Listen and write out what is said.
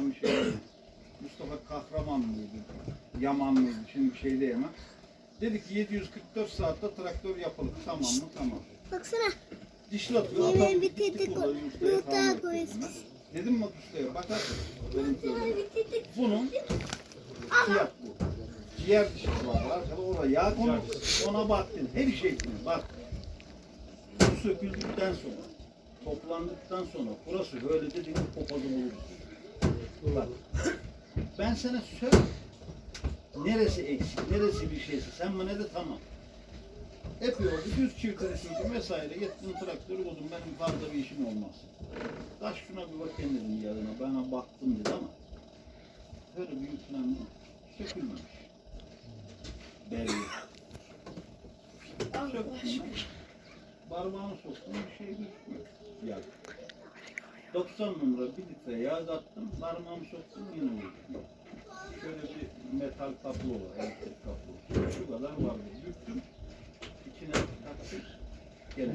tam bir şey değil. Mustafa Kahraman mıydı? Yaman mıydı? Şimdi bir şey diyemem. Dedi ki 744 saatte traktör yapılır. Tamam mı? Tamam. Baksana. Dişli atıyor. Yemeği Adam bitirdik, gitti kurda yumurtaya yumurtaya falan yapıyor koyuyoruz bunlar. Dedim mi ustaya bakar. Bunun fiyat bu. Ciğer dişisi var arkada orada yağ konu ona baktın. Her şey bak. Bu söküldükten sonra toplandıktan sonra burası böyle dediğin kopazı bulur. Bak. Ben sana söyle. Neresi eksik, neresi bir şeysi sen bana de tamam. Hep yoldu, düz çiftleri sürdüm vesaire. Gittim traktörü buldum, benim fazla bir işim olmaz. Taş şuna bir bakayım dedim yanına, bana baktım dedi ama böyle büyük falan sökülmemiş. Belli. Sökülmemiş. Parmağımı soktum, bir şey gözükmüyor. Ya. 90 numara bir litre yağ attım, parmağımı soktum yine gözükmüyor. Şöyle bir metal kablo var, elektrik kablosu. Şu kadar vardı. Büktüm, içine taktım, gene